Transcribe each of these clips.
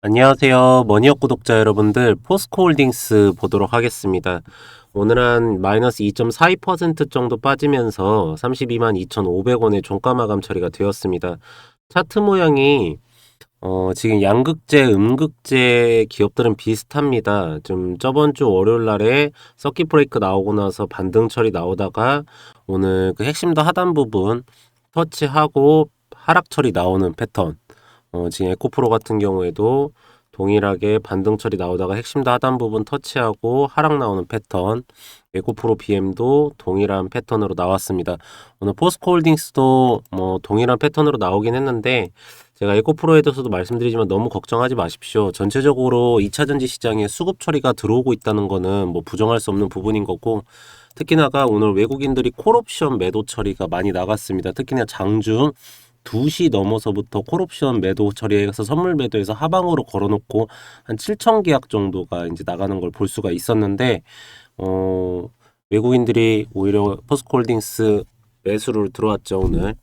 안녕하세요. 머니업 구독자 여러분들, 포스코홀딩스 보도록 하겠습니다. 오늘 한 마이너스 2.42% 정도 빠지면서 32만 2,500원의 종가 마감 처리가 되었습니다. 차트 모양이 어, 지금 양극재, 음극재 기업들은 비슷합니다. 좀 저번 주 월요일 날에 서킷 브레이크 나오고 나서 반등 처리 나오다가 오늘 그 핵심도 하단 부분 터치하고 하락 처리 나오는 패턴. 어, 지금 에코프로 같은 경우에도 동일하게 반등 처리 나오다가 핵심도 하단 부분 터치하고 하락 나오는 패턴. 에코프로 BM도 동일한 패턴으로 나왔습니다. 오늘 포스코홀딩스도 뭐 동일한 패턴으로 나오긴 했는데 제가 에코프로에 대해서도 말씀드리지만 너무 걱정하지 마십시오. 전체적으로 2차전지 시장에 수급 처리가 들어오고 있다는 거는 뭐 부정할 수 없는 부분인 거고 특히나가 오늘 외국인들이 콜옵션 매도 처리가 많이 나갔습니다. 특히나 장중 2시 넘어서부터 콜옵션 매도 처리해서 선물 매도해서 하방으로 걸어놓고 한 7천 계약 정도가 이제 나가는 걸 볼 수가 있었는데 어 외국인들이 오히려 포스코홀딩스 매수를 들어왔죠 오늘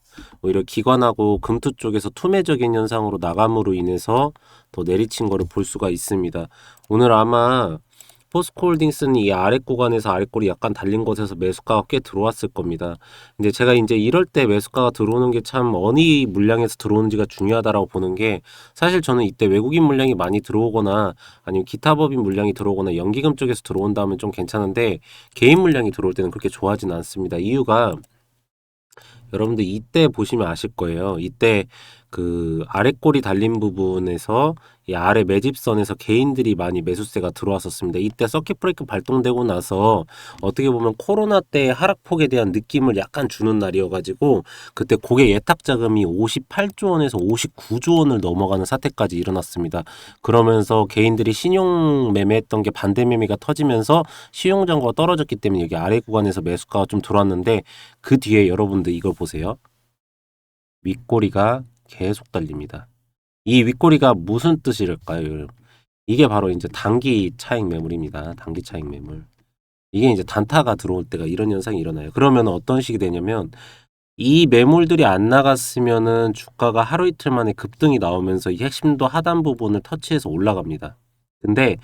오히려 기관하고 금투 쪽에서 투매적인 현상으로 나감으로 인해서 더 내리친 거를 볼 수가 있습니다. 오늘 아마 포스코홀딩스는 이 아래 구간에서 아래꼬리 약간 달린 곳에서 매수가가 꽤 들어왔을 겁니다. 근데 제가 이제 이럴 때 매수가가 들어오는 게 참 어느 물량에서 들어오는지가 중요하다라고 보는 게 사실 저는 이때 외국인 물량이 많이 들어오거나 아니면 기타 법인 물량이 들어오거나 연기금 쪽에서 들어온다면 좀 괜찮은데 개인 물량이 들어올 때는 그렇게 좋아하지는 않습니다. 이유가 여러분들 이때 보시면 아실 거예요. 이때 그 아래 꼬리 달린 부분에서 이 아래 매집선에서 개인들이 많이 매수세가 들어왔었습니다. 이때 서킷 브레이크 발동되고 나서 어떻게 보면 코로나 때 하락폭에 대한 느낌을 약간 주는 날이어가지고 그때 고객 예탁 자금이 58조 원에서 59조 원을 넘어가는 사태까지 일어났습니다. 그러면서 개인들이 신용 매매했던 게 반대 매매가 터지면서 신용 잔고가 떨어졌기 때문에 여기 아래 구간에서 매수가가 좀 들어왔는데 그 뒤에 여러분들 이걸 보세요. 윗꼬리가 계속 달립니다. 이 윗꼬리가 무슨 뜻일까요? 이게 바로 이제 단기 차익 매물입니다. 단기 차익 매물. 이게 이제 단타가 들어올 때가 이런 현상이 일어나요. 그러면 어떤 식이 되냐면 이 매물들이 안 나갔으면은 주가가 하루 이틀 만에 급등이 나오면서 이 핵심도 하단 부분을 터치해서 올라갑니다. 근데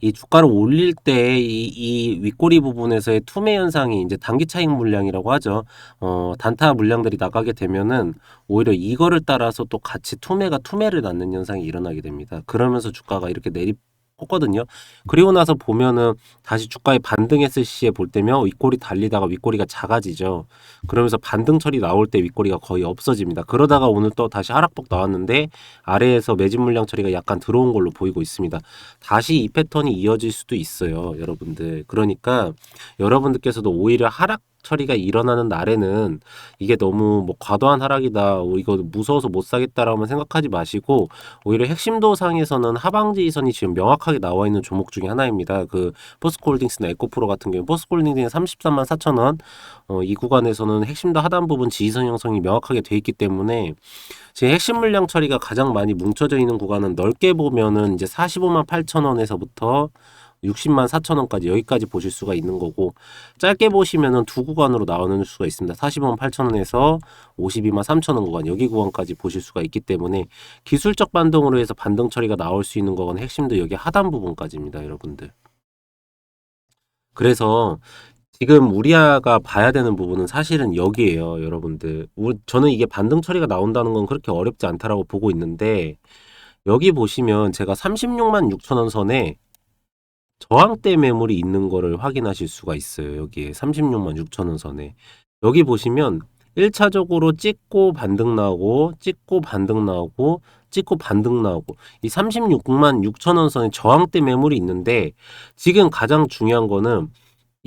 이 주가를 올릴 때 이 이 윗꼬리 부분에서의 투매 현상이 이제 단기 차익 물량이라고 하죠. 어 단타 물량들이 나가게 되면은 오히려 이거를 따라서 또 같이 투매가 투매를 낳는 현상이 일어나게 됩니다. 그러면서 주가가 이렇게 내리 컸거든요. 그리고 나서 보면은 다시 주가에 반등했을 시에 볼 때면 윗꼬리 달리다가 윗꼬리가 작아지죠. 그러면서 반등 처리 나올 때 윗꼬리가 거의 없어집니다. 그러다가 오늘 또 다시 하락폭 나왔는데 아래에서 매집 물량 처리가 약간 들어온 걸로 보이고 있습니다. 다시 이 패턴이 이어질 수도 있어요, 여러분들. 그러니까 여러분들께서도 오히려 하락 처리가 일어나는 날에는 이게 너무 뭐 과도한 하락이다, 어, 이거 무서워서 못 사겠다라고 생각하지 마시고 오히려 핵심도 상에서는 하방지선이 지금 명확하게 나와 있는 종목 중에 하나입니다. 그 포스코홀딩스나 에코프로 같은 경우 포스코홀딩스는 33만 4천 원, 어, 이 구간에서는 핵심도 하단 부분 지지선 형성이 명확하게 돼 있기 때문에 지금 핵심 물량 처리가 가장 많이 뭉쳐져 있는 구간은 넓게 보면은 이제 45만 8천 원에서부터 60만 4천 원까지 여기까지 보실 수가 있는 거고 짧게 보시면은 두 구간으로 나오는 수가 있습니다. 45만 8천 원에서 52만 3천 원 구간 여기 구간까지 보실 수가 있기 때문에 기술적 반등으로 해서 반등 처리가 나올 수 있는 거건 핵심도 여기 하단 부분까지입니다, 여러분들. 그래서 지금 우리아가 봐야 되는 부분은 사실은 여기에요, 여러분들. 저는 이게 반등 처리가 나온다는 건 그렇게 어렵지 않다라고 보고 있는데 여기 보시면 제가 36만 6천 원 선에 저항대 매물이 있는 거를 확인하실 수가 있어요. 여기에 36만 6천 원 선에. 여기 보시면 1차적으로 찍고 반등 나오고 찍고 반등 나오고 찍고 반등 나오고 이 36만 6천 원 선에 저항대 매물이 있는데 지금 가장 중요한 거는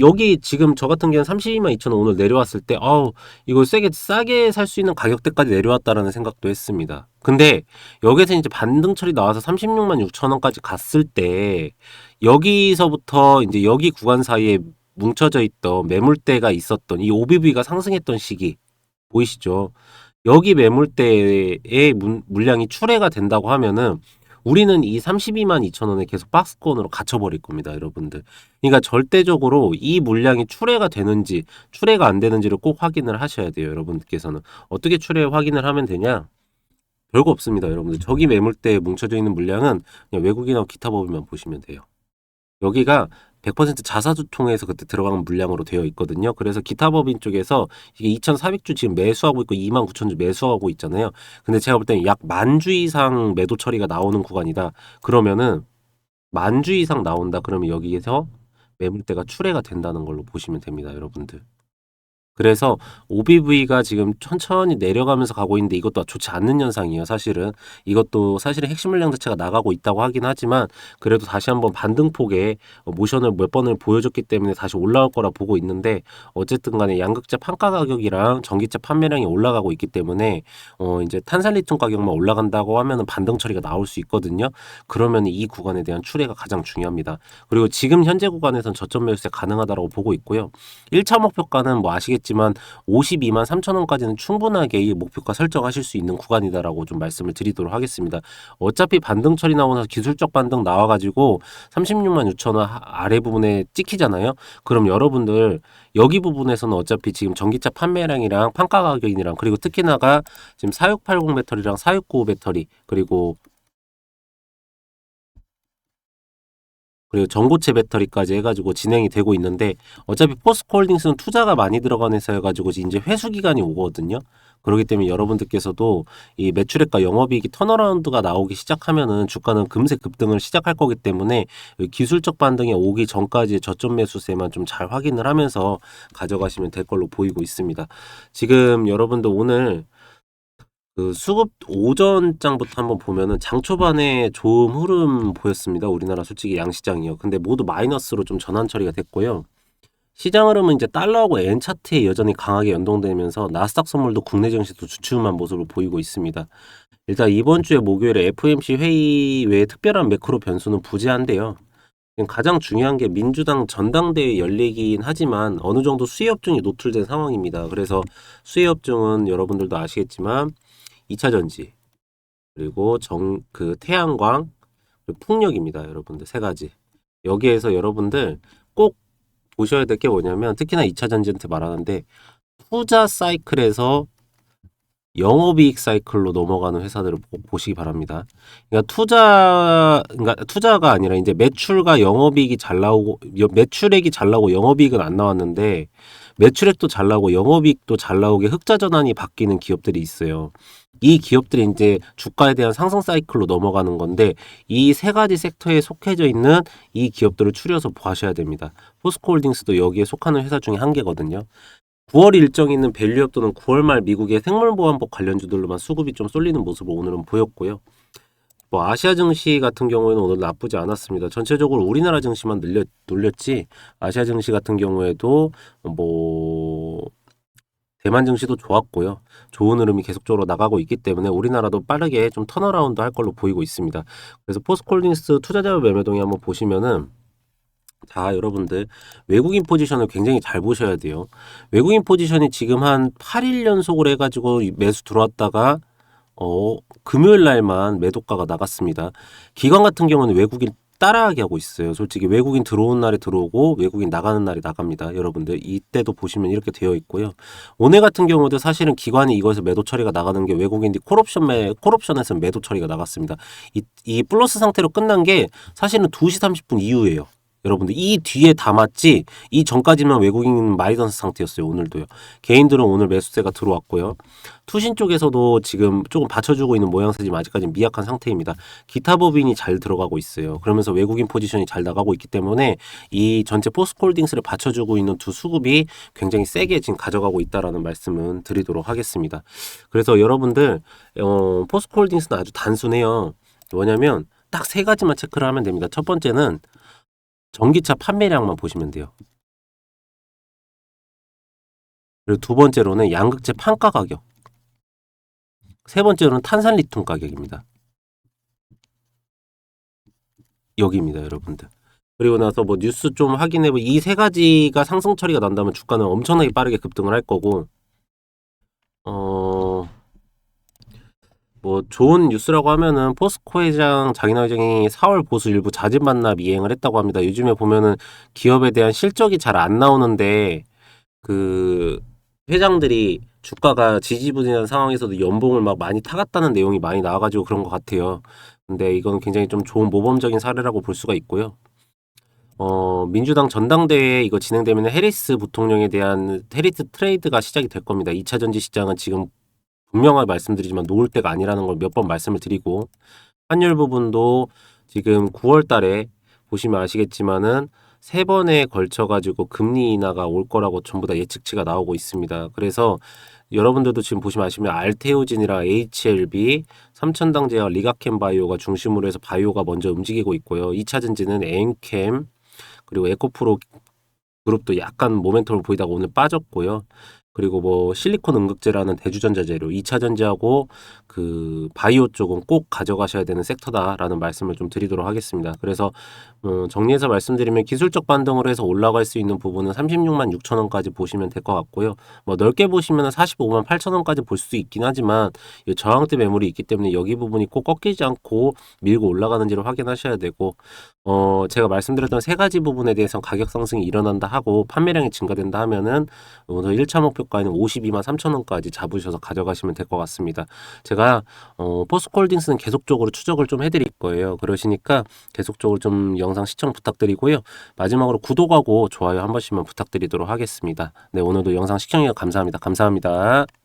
여기 지금 저 같은 경우는 32만 2천 원 오늘 내려왔을 때 아우 이거 세게 싸게 살 수 있는 가격대까지 내려왔다라는 생각도 했습니다. 근데 여기서 이제 반등 처리 나와서 36만 6천 원까지 갔을 때 여기서부터 이제 여기 구간 사이에 뭉쳐져 있던 매물대가 있었던 이 OBV가 상승했던 시기 보이시죠? 여기 매물대의 물량이 출회가 된다고 하면은 우리는 이 32만 2천 원에 계속 박스권으로 갇혀버릴 겁니다, 여러분들. 그러니까 절대적으로 이 물량이 출회가 되는지 출회가 안 되는지를 꼭 확인을 하셔야 돼요, 여러분들께서는. 어떻게 출회 확인을 하면 되냐? 별거 없습니다, 여러분들. 저기 매물대에 뭉쳐져 있는 물량은 그냥 외국인하고 기타 법인만 보시면 돼요. 여기가 100% 자사주 통해서 그때 들어간 물량으로 되어 있거든요. 그래서 기타 법인 쪽에서 이게 2,400주 지금 매수하고 있고 29,000주 매수하고 있잖아요. 근데 제가 볼 때는 약 만 주 이상 매도 처리가 나오는 구간이다. 그러면은 만 주 이상 나온다. 그러면 여기에서 매물대가 출회가 된다는 걸로 보시면 됩니다, 여러분들. 그래서 OBV가 지금 천천히 내려가면서 가고 있는데 이것도 좋지 않는 현상이에요. 사실은 이것도 사실은 핵심 물량 자체가 나가고 있다고 하긴 하지만 그래도 다시 한번 반등폭에 모션을 몇 번을 보여줬기 때문에 다시 올라올 거라 보고 있는데 어쨌든 간에 양극재 판가 가격이랑 전기차 판매량이 올라가고 있기 때문에 어 이제 탄산리튬 가격만 올라간다고 하면은 반등 처리가 나올 수 있거든요. 그러면 이 구간에 대한 추례가 가장 중요합니다. 그리고 지금 현재 구간에선 저점 매수세 가능하다고 보고 있고요. 1차 목표가는 뭐 아시겠지만 있지만 52만 3천 원까지는 충분하게 이 목표가 설정하실 수 있는 구간이다라고 좀 말씀을 드리도록 하겠습니다. 어차피 반등 처리 나오면서 기술적 반등 나와가지고 36만 6천 원 아래 부분에 찍히잖아요. 그럼 여러분들 여기 부분에서는 어차피 지금 전기차 판매량이랑 판가 가격이랑 그리고 특히나가 지금 4680 배터리랑 4695 배터리 그리고 그리고 전고체 배터리까지 해가지고 진행이 되고 있는데 어차피 포스코홀딩스는 투자가 많이 들어간 회사여가지고 이제 회수 기간이 오거든요. 그렇기 때문에 여러분들께서도 이 매출액과 영업이익이 턴어라운드가 나오기 시작하면은 주가는 금세 급등을 시작할 거기 때문에 기술적 반등이 오기 전까지 저점 매수세만 좀 잘 확인을 하면서 가져가시면 될 걸로 보이고 있습니다. 지금 여러분들 오늘 그 수급 오전장부터 한번 보면은 장 초반에 좋은 흐름 보였습니다. 우리나라 솔직히 양시장이요. 근데 모두 마이너스로 좀 전환 처리가 됐고요. 시장 흐름은 이제 달러하고 엔 차트에 여전히 강하게 연동되면서 나스닥 선물도 국내 증시도 주춤한 모습을 보이고 있습니다. 일단 이번 주에 목요일에 FOMC 회의 외에 특별한 매크로 변수는 부재한데요. 가장 중요한 게 민주당 전당대회 열리긴 하지만 어느 정도 수혜업종이 노출된 상황입니다. 그래서 수혜업종은 여러분들도 아시겠지만 2차 전지 그리고 정 그 태양광 그리고 풍력입니다. 여러분들 세 가지. 여기에서 여러분들 꼭 보셔야 될 게 뭐냐면 특히나 2차 전지한테 말하는데 투자 사이클에서 영업이익 사이클로 넘어가는 회사들을 보 시기 바랍니다. 그러니까 투자, 그러니까 투자가 아니라 이제 매출과 영업이익이 잘 나오고 매출액이 잘 나오고 영업이익은 안 나왔는데 매출액도 잘 나오고 영업이익도 잘 나오게 흑자 전환이 바뀌는 기업들이 있어요. 이 기업들이 이제 주가에 대한 상승 사이클로 넘어가는 건데 이 세 가지 섹터에 속해져 있는 이 기업들을 추려서 보셔야 됩니다. 포스코홀딩스도 여기에 속하는 회사 중에 한 개거든요. 9월 일정이 있는 밸류업 또는 9월 말 미국의 생물보안법 관련주들로만 수급이 좀 쏠리는 모습을 오늘은 보였고요. 뭐 아시아 증시 같은 경우에는 오늘 나쁘지 않았습니다. 전체적으로 우리나라 증시만 늘렸, 눌렸지 아시아 증시 같은 경우에도 뭐 대만 증시도 좋았고요. 좋은 흐름이 계속적으로 나가고 있기 때문에 우리나라도 빠르게 좀 턴어라운드 할 걸로 보이고 있습니다. 그래서 포스콜딩스 투자자 매매동에 한번 보시면은 자, 여러분들 외국인 포지션을 굉장히 잘 보셔야 돼요. 외국인 포지션이 지금 한 8일 연속으로 해가지고 매수 들어왔다가 어, 금요일 날만 매도가가 나갔습니다. 기관 같은 경우는 외국인 따라하게 하고 있어요. 솔직히 외국인 들어온 날에 들어오고 외국인 나가는 날에 나갑니다. 여러분들 이때도 보시면 이렇게 되어 있고요. 오늘 같은 경우도 사실은 기관이 이거에서 매도 처리가 나가는 게 외국인들이 콜옵션 매 콜옵션에서 매도 처리가 나갔습니다. 이, 이 플러스 상태로 끝난 게 사실은 2시 30분 이후에요. 여러분들 이 뒤에 담았지 이 전까지만 외국인 마이너스 상태였어요 오늘도요. 개인들은 오늘 매수세가 들어왔고요. 투신 쪽에서도 지금 조금 받쳐주고 있는 모양새지만 아직까지 미약한 상태입니다. 기타 법인이 잘 들어가고 있어요. 그러면서 외국인 포지션이 잘 나가고 있기 때문에 이 전체 포스콜딩스를 받쳐주고 있는 두 수급이 굉장히 세게 지금 가져가고 있다라는 말씀은 드리도록 하겠습니다. 그래서 여러분들 어, 포스콜딩스는 아주 단순해요. 뭐냐면 딱 세 가지만 체크를 하면 됩니다. 첫 번째는 전기차 판매량만 보시면 돼요. 그리고 두 번째로는 양극재 판가 가격. 세 번째로는 탄산리튬 가격입니다. 여기입니다, 여러분들. 그리고 나서 뭐 뉴스 좀 확인해 보이 세 가지가 상승 처리가 난다면 주가는 엄청나게 빠르게 급등을 할 거고 어 뭐 좋은 뉴스라고 하면은 포스코 회장 장인하 회장이 4월 보수 일부 자진 반납 이행을 했다고 합니다. 요즘에 보면은 기업에 대한 실적이 잘 안 나오는데 그 회장들이 주가가 지지부진한 상황에서도 연봉을 막 많이 타갔다는 내용이 많이 나와가지고 그런 것 같아요. 근데 이건 굉장히 좀 좋은 모범적인 사례라고 볼 수가 있고요. 어, 민주당 전당대회 이거 진행되면 해리스 부통령에 대한 해리스 트레이드가 시작이 될 겁니다. 2차 전지 시장은 지금 분명하게 말씀드리지만 놓을 때가 아니라는 걸 몇 번 말씀을 드리고 환율 부분도 지금 9월 달에 보시면 아시겠지만은 세 번에 걸쳐 가지고 금리 인하가 올 거라고 전부 다 예측치가 나오고 있습니다. 그래서 여러분들도 지금 보시면 아시면 알테오진이랑 HLB, 삼천당제와 리가캠 바이오가 중심으로 해서 바이오가 먼저 움직이고 있고요. 2차 전지는 엔캠 그리고 에코프로 그룹도 약간 모멘텀을 보이다가 오늘 빠졌고요. 그리고 뭐 실리콘 응급제라는 대주전자 재료, 2차 전지하고 그 바이오 쪽은 꼭 가져가셔야 되는 섹터다라는 말씀을 좀 드리도록 하겠습니다. 그래서 어, 정리해서 말씀드리면 기술적 반등으로 해서 올라갈 수 있는 부분은 36만 6천 원까지 보시면 될 것 같고요. 뭐 넓게 보시면 45만 8천 원까지 볼 수 있긴 하지만 이 저항대 매물이 있기 때문에 여기 부분이 꼭 꺾이지 않고 밀고 올라가는지를 확인하셔야 되고 어 제가 말씀드렸던 세 가지 부분에 대해서 가격 상승이 일어난다 하고 판매량이 증가된다 하면은 오늘 1차 목표 가는 52만 3천 원까지 잡으셔서 가져가시면 될 것 같습니다. 제가 어 포스코홀딩스는 계속적으로 추적을 좀 해드릴 거예요. 그러시니까 계속적으로 좀 영상 시청 부탁드리고요. 마지막으로 구독하고 좋아요 한 번씩만 부탁드리도록 하겠습니다. 네 오늘도 영상 시청해 주셔서 감사합니다. 감사합니다.